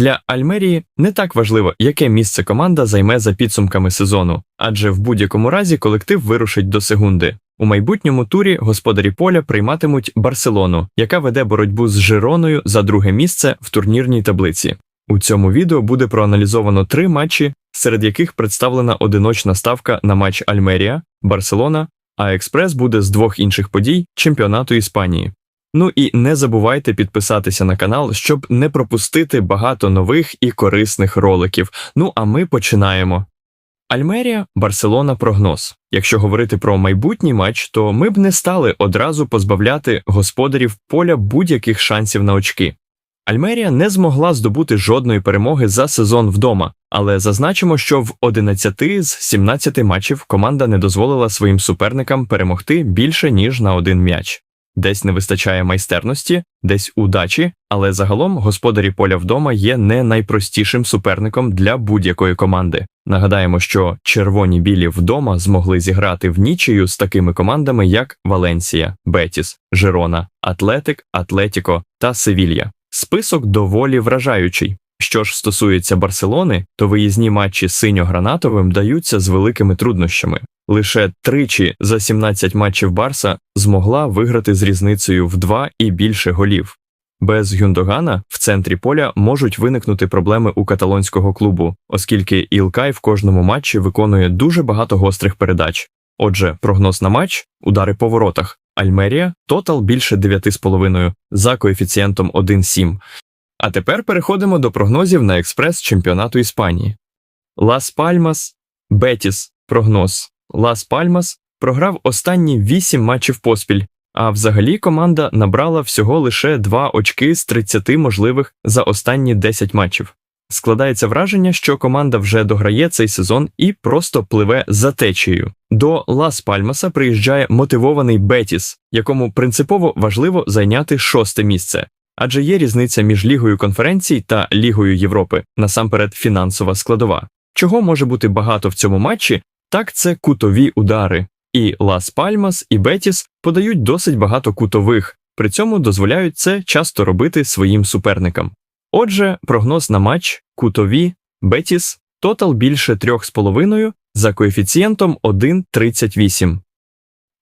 Для Альмерії не так важливо, яке місце команда займе за підсумками сезону, адже в будь-якому разі колектив вирушить до секунди. У майбутньому турі господарі поля прийматимуть Барселону, яка веде боротьбу з Жироною за друге місце в турнірній таблиці. У цьому відео буде проаналізовано три матчі, серед яких представлена одиночна ставка на матч Альмерія, Барселона, а експрес буде з двох інших подій чемпіонату Іспанії. Ну і не забувайте підписатися на канал, щоб не пропустити багато нових і корисних роликів. Ну а ми починаємо. Альмерія, Барселона прогноз. Якщо говорити про майбутній матч, то ми б не стали одразу позбавляти господарів поля будь-яких шансів на очки. Альмерія не змогла здобути жодної перемоги за сезон вдома, але зазначимо, що в 11 з 17 матчів команда не дозволила своїм суперникам перемогти більше ніж на один м'яч. Десь не вистачає майстерності, десь удачі, але загалом господарі поля вдома є не найпростішим суперником для будь-якої команди. Нагадаємо, що червоні білі вдома змогли зіграти в нічию з такими командами, як Валенсія, Бетіс, Жирона, Атлетик, Атлетіко та Севілья. Список доволі вражаючий. Що ж стосується Барселони, то виїзні матчі синьо-гранатовим даються з великими труднощами. Лише тричі за 17 матчів Барса змогла виграти з різницею в два і більше голів. Без Гюндогана в центрі поля можуть виникнути проблеми у каталонського клубу, оскільки Ілкай в кожному матчі виконує дуже багато гострих передач. Отже, прогноз на матч удари по воротах. Альмерія тотал більше 9,5 за коефіцієнтом 1,7. А тепер переходимо до прогнозів на експрес чемпіонату Іспанії. Лас Пальмас, Бетіс, прогноз. Лас Пальмас програв останні 8 матчів поспіль, а взагалі команда набрала всього лише 2 очки з 30 можливих за останні 10 матчів. Складається враження, що команда вже дограє цей сезон і просто пливе за течією. До Лас Пальмаса приїжджає мотивований Бетіс, якому принципово важливо зайняти шосте місце. Адже є різниця між Лігою конференцій та Лігою Європи, насамперед фінансова складова. Чого може бути багато в цьому матчі, так це кутові удари. І Лас Пальмас і Бетіс подають досить багато кутових, при цьому дозволяють це часто робити своїм суперникам. Отже, прогноз на матч кутові Бетіс тотал більше 3,5 за коефіцієнтом 1,38.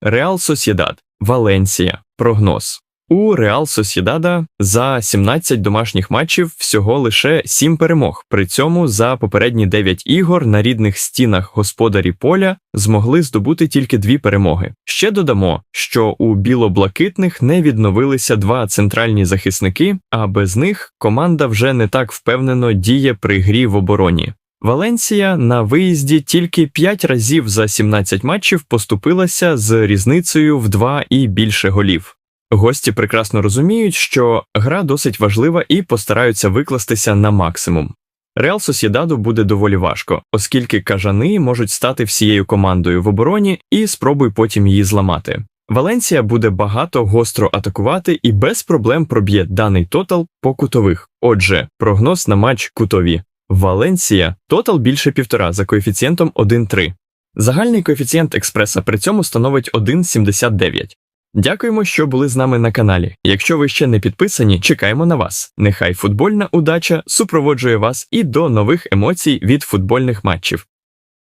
Реал Сосєдад Валенсія. Прогноз. У Реал Сосєдада за 17 домашніх матчів всього лише 7 перемог. При цьому за попередні 9 ігор на рідних стінах господарі поля змогли здобути тільки дві перемоги. Ще додамо, що у біло-блакитних не відновилися два центральні захисники, а без них команда вже не так впевнено діє при грі в обороні. Валенсія на виїзді тільки 5 разів за 17 матчів поступилася з різницею в 2 і більше голів. Гості прекрасно розуміють, що гра досить важлива і постараються викластися на максимум. Реал Сосєдаду буде доволі важко, оскільки кажани можуть стати всією командою в обороні і спробуй потім її зламати. Валенсія буде багато гостро атакувати і без проблем проб'є даний тотал по кутових. Отже, прогноз на матч кутові. Валенсія тотал більше півтора за коефіцієнтом 1,3. Загальний коефіцієнт експреса при цьому становить 1,79. Дякуємо, що були з нами на каналі. Якщо ви ще не підписані, чекаємо на вас. Нехай футбольна удача супроводжує вас і до нових емоцій від футбольних матчів.